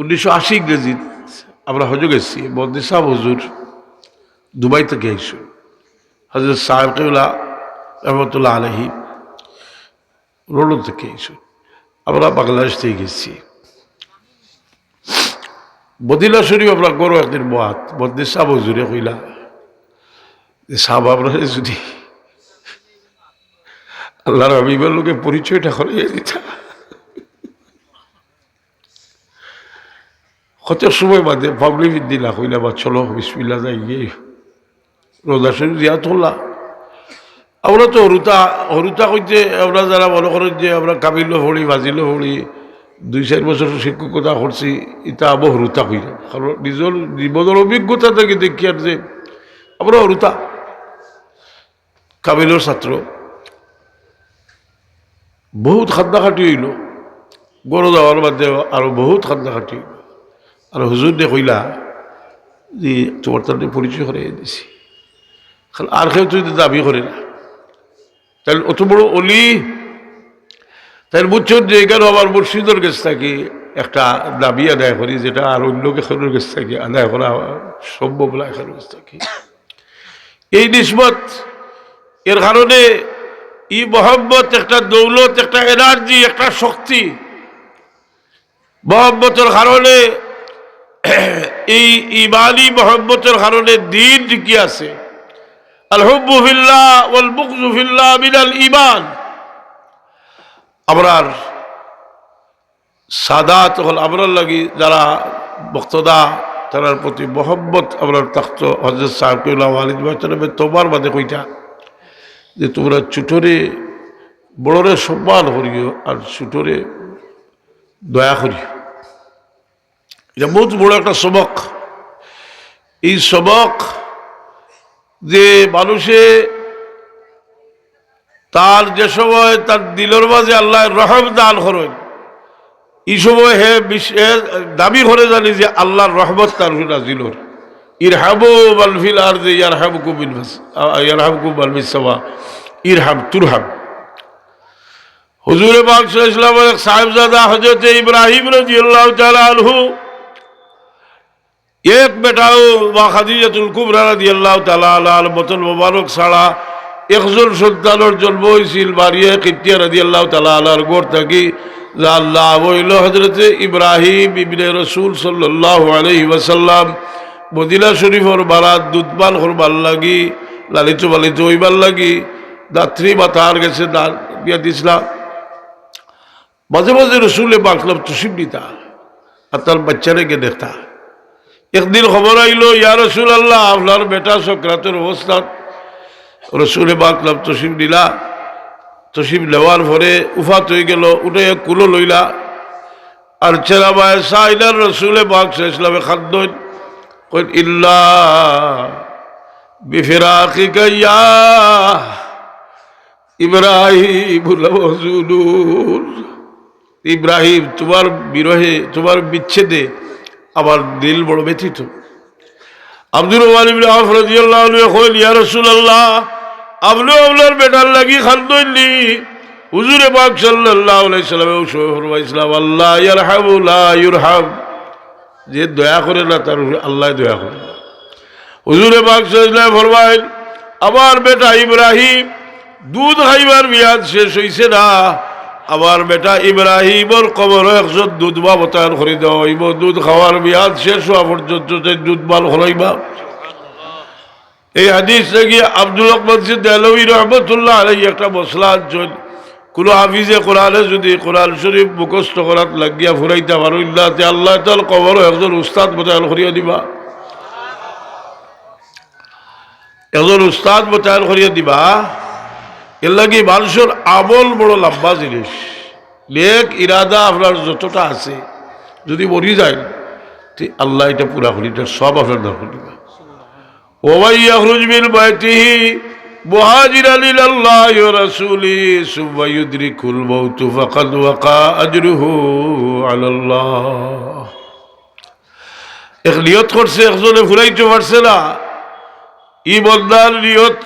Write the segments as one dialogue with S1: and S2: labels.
S1: উনিশশো আশি ইংরেজি আমরা হজ গেছি বন্দি সাহ হজুর দুবাই থেকে আইসু হজরত সাহেব কেউলা রহমতুল্লাহ আলহি লন্ডন থেকে আইসু আমরা বাংলাদেশ থেকে গেছি। বদিলা শরীফ আমরা গরু একদিন বাত বন্দি সাহ হজুরে কইলা, যে সাহ আমরা যদি আল্লাহর হাবিবের লোকে পরিচয়টা করে দিতা কত সময় বাদে পাবলি দিলা কইলা বা চলো বিসমিল্লা যাই গিয়ে। রোজা শরীফ দিয়া তোলা আমরা তো হরুতা হরুতা কইতে আমরা যারা মনে করেন যে আমরা কাবিল হলি, বাজিল হলি, দুই চার বছর শিক্ষকতা করছি এটা আবো হরুতা কইলাম কারণ নিজের জীবনের অভিজ্ঞতা থেকে দেখি আর যে আমরা হরুতা কাবিলের ছাত্র। বহুত খাদ্দাখাটি হইল। গরু যাওয়ার বাদে আরও বহুত খাদ্দাখাটি হইল আর হুজুর দে কইলা যে তোমার তার পরিচয় করে দিছি। আর কেউ তুই দাবি করে না। তাহলে অত বড় অলি তাই বুঝছেন যে এখানে আমার মুর্শিদের কাছ থেকে একটা দাবি আদায় করি যেটা আর অন্য কেখানের কাছ থেকে আদায় করা সম্ভব না এখানের কাছ থেকে এই নিসবত এর কারণে ই মোহাম্মত একটা দৌলত, একটা এনার্জি একটা শক্তি মোহাম্মতের কারণে এই ইমানি মোহাম্মতের কারণে দিন কি আছে। আল হব্বুফিল্লাহ ওয়াল বুকজুফিল্লাহ মিনাল ইমান আমরার সাদাত হল আমরার লাগি যারা বক্তদা তার প্রতি মোহাম্মত আমরার তখ্ত। হজরত ভাই তোমার বাদে কইটা যে তোমরা ছুটরে বড়রে সম্মান করিও আর ছুটরে দয়া করিও। এটা বহুত বড় একটা সবক। এই সবক যে মানুষে তার যে সময় তার দিলের মাঝে আল্লাহ রহম দান করেন, এই সময় হে বিশ্বের দাবি করে জানি যে আল্লাহর রহমত তার নাজিলর ইরহাবু বালফিল আর যে ইয়ারহাবকু বিল ইয়ারহাবকু বালফিস সামা। ইরহাম, তুরহাম। হুজুরে পাক ইসলাম সাহেবজাদা হজরত ইব্রাহিম রাদিয়াল্লাহু তাআলা আনহু এক বেটাও বা খাদিজাতুল কুবরা রাদিয়াল্লাহু তাআলা আল মতন মোবারক ছাড়া একজন সন্তানের জন্ম হয়েছিল বাড়িয়ে কিতিয়া রাদিয়াল্লাহু তাআলা আলার গোর থাকি। আল্লাহ হইল হজরতে ইব্রাহিম ইবনে রসুল সাল্লাল্লাহু আলাইহি ওয়াসাল্লাম। মদিনা শরীফর বারাত দুধবাল করবার লাগি, লালিত বালিত হইবার লাগি। দাত্রী মাতার গেছে দান দিয়া দিছিলাম মাঝে মাঝে রসুলে বাঁকলাম তুসিম দিতা আর তার বাচ্চারে গিয়ে দেখতা একদিন খবর আইলো, ইয়া রসুল আল্লাহ আপনার বেটা সক্রাতের অবস্থান রসুলে বাঁকলাম তসিম দিলা তসিম নেওয়ার পরে উফাত হয়ে গেল, উঠে কুলো লইলা। আর ছেলা মায় সাইলার রসুলে বাঘ ইসলামে খাদ্য ইল্লা বিফিরাকিকা ইয়া ইব্রাহিম ইব্রাহিম, তোমার বিরহে, তোমার বিচ্ছেদে আমার দিল বড় ব্যথিত। আব্দুর রহমান ইবনে আউফ রাদিয়াল্লাহু আনহু কইল ইয়া রাসূলুল্লাহ আপনি আপনার বেটার লাগি খাদ্যলি হুজুরে পাক সাল্লাম ফরমাইছিলাম, আল্লাহ ইউরহাম যে দয়া করে না, তার আল্লাহ দয়া করে হুজুরে পাক সাল্লাল্লাহু ফরমাইল আমার বেটা ইব্রাহিম, দুধ খাইবার মেয়াদ শেষ হইছে না আমার বেটা ইব্রাহিমর কবর একজন দুধ বা বতায়ন করে হইব। দুধ খাওয়ার মেয়াদ শেষ হওয়া পর্যন্ত দুধ বাল হলাইবা। এই হাদিস থেকে আব্দুল মসজিদ দেলবী রহমতুল্লাহ আলাই একটা মশলা আনছেন কোনো হাফিজে কোরআনে যদি কোরআন শরীফ মুখস্থ করাত লাগিয়া ফুরাইতে পারইন না তে আল্লাহ তাল কবর একজন উস্তাদ মোতায়ন করিয়া দিবা। একজন উস্তাদ মোতায়ন করিয়া দিবা। এর লাগে মানুষের আমল বড় লম্বা জিনিস। লেখ ইরাদা আপনার যতটা আছে যদি মরি যায় তে আল্লাহ এটা পুরা করি এটা সব আপনার দরকার দিবা ومن يخرج من بيته مهاجرا الى الله ورسوله ثم يدرك الموت فقد وقع اجره على الله এক নিয়ত করছে একজনে ফুরাইতে পারছে না ই বন্দার নিয়ত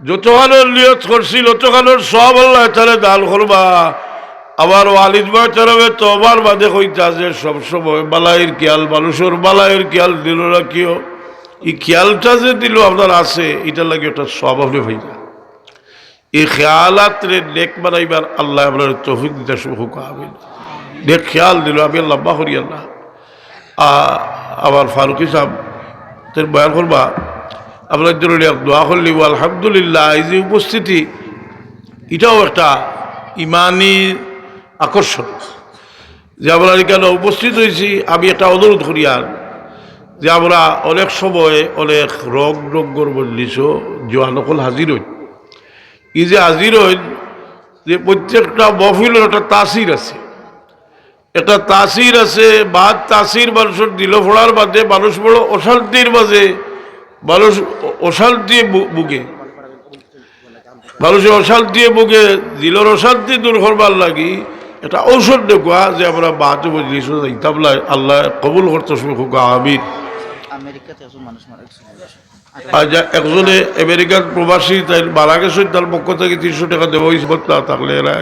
S1: যতখানোর নিয়ত করছিল ততখানোর সব আল্লাহ তাহলে দান করবা আবার ওয়ালিদ তো আবার বাদে কইতা যে সবসময় বালাইয়ের খেয়াল, মানুষের বালাইয়ের খেয়াল দিল রাখিও এই খেয়ালটা যে দিল আপনার আছে এটা লাগে ওটা সব আপনি ভাইরা এই খেয়ালাত নেক বানাইবার আল্লাহ আপনার তৌফিক দিতে শুভ আমিন। নেক খেয়াল দিল, আমি লম্বা করি আল্লাহ। আবার ফারুকি সাহেব তোর বয়ান করবা, আপনার জন্য দোয়া করলি আলহামদুলিল্লাহ, এই যে উপস্থিতি, এটাও একটা ইমানি আকর্ষণ। যে আমরা এখানে উপস্থিত হয়েছি, আমি একটা অনুরোধ করি আর, যে আমরা অনেক সময় অনেক রোগ রোগর বললিছ জোয়ানকল হাজির হই। এই যে হাজির হইন যে প্রত্যেকটা মহফিলের একটা তাসির আছে। একটা তাসির আছে, বাদ তাসির মানুষের দিল ফোড়ার বাদে মানুষ বড় অশান্তির মাঝে, মানুষ অশান্তি ভুগে। মানুষের অশান্তি ভুগে, দিলর অশান্তি দূর করবার লাগি এটা ঔষধ দেখুয়া যে আমরা বাহাতে বুঝলিস ইতাবলা আল্লাহ কবুল করতে শুরু আমিন।
S2: আমেরিকাতে একজন
S1: আমেরিকার প্রবাসী তাই মারা গেছে তার পক্ষ থেকে তিনশো টাকা দেবো হিসবত না থাকলে এরা।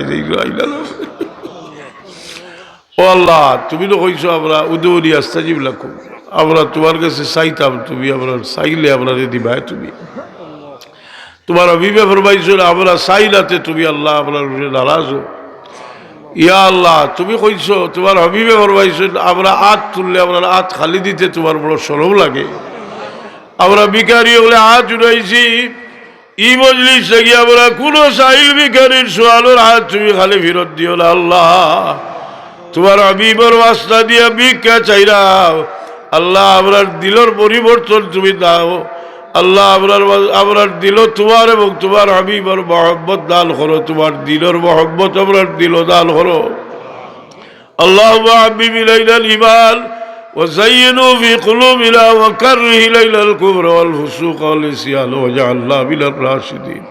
S1: ও আল্লাহ তুমি তো কইছো আমরা উদৌরি আস্তাজিব লাখো আমরা তোমার কাছে চাইতাম তুমি আমরা চাইলে আমরা দিবাই তুমি। তোমার অভিবে ফরমাইছো আমরা চাইলাতে তুমি আল্লাহ আপনার নারাজ হো। ইয়া আল্লাহ, তুমি কইছো, তোমার হবিবে ফরমাইছো, আমরা আত তুললে আমরা আত খালি দিতে তোমার বড় সরম লাগে। আমরা বিকারি হলে হাত উঠাইছি ই মজলিস থেকে আমরা কোন সাহিল বিকারির সোয়ালোর হাত তুমি খালি ফেরত দিও না আল্লাহ। তোমার আবিবর রাস্তা দিয়া ভিক্ষা চাইরাও, আল্লাহ আমরার দিলর পরিবর্তন তুমি দাও। আল্লাহ আমরার আমরার দিল তোমার এবং তোমার হাবিবর মহব্বত দান করো তোমার দিলর মহব্বত আমরার দিল দান করো اللهم حبب إلينا الإيمان وزينه في قلوبنا وكره إلينا الكفر والفسوق والعصيان واجعلنا من الراشدين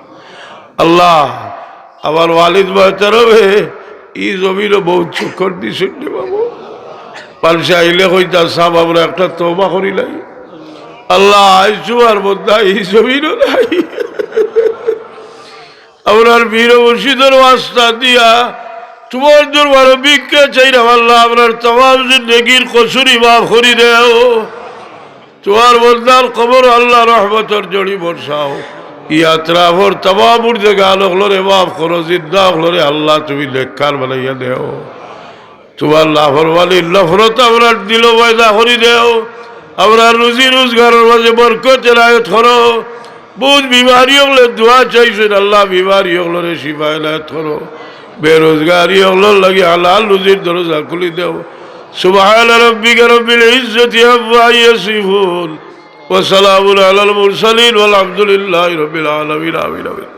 S1: আল্লাহ আমার ওয়ালিদ মহতারবে ই জমিনও বহুত চক্কর দিছেন রে বাবু পালসা আইলে কইতা সাপ আমরা একটা তবা করি নাই আল্লাহ আইসু আর বোধা এই জমিনও নাই। আমরা বীর মুর্শিদের ওয়াস্তা দিয়া তোমার দরবার ভিক্ষা চাই না আল্লাহ আপনার তমাম জিন্দগির কসুরি মাফ করি দেও। তোমার বন্দার খবর আল্লাহ রহমতর জড়ি বর্ষাও। ইয়াত্রা ভর তমামুর জায়গা হলরে মাফ করো, জিন্দা হলরে আল্লাহ তুমি লেখার বানাইয়া দেও। তোমার লাভর বালি নফরত আমরা দিল পয়দা করি দেও। আমরা রুজি রোজগারের মাঝে বরকত রায়ত করো। বহুত বিমারি হলে দোয়া চাইছেন, আল্লাহ বিমারি হলরে শিফায় রায়ত করো। বেরোজগারি হল লাগে হালাল রুজির দরজা খুলি দেও। রব্বিকা রব্বিল ইজ্জতি আম্মা ইয়াসিফুন। ওয়া সালামুন আলাল মুরসালিন, ওয়াল হামদুলিল্লাহি রাব্বিল আলামিন, আমিন আমিন।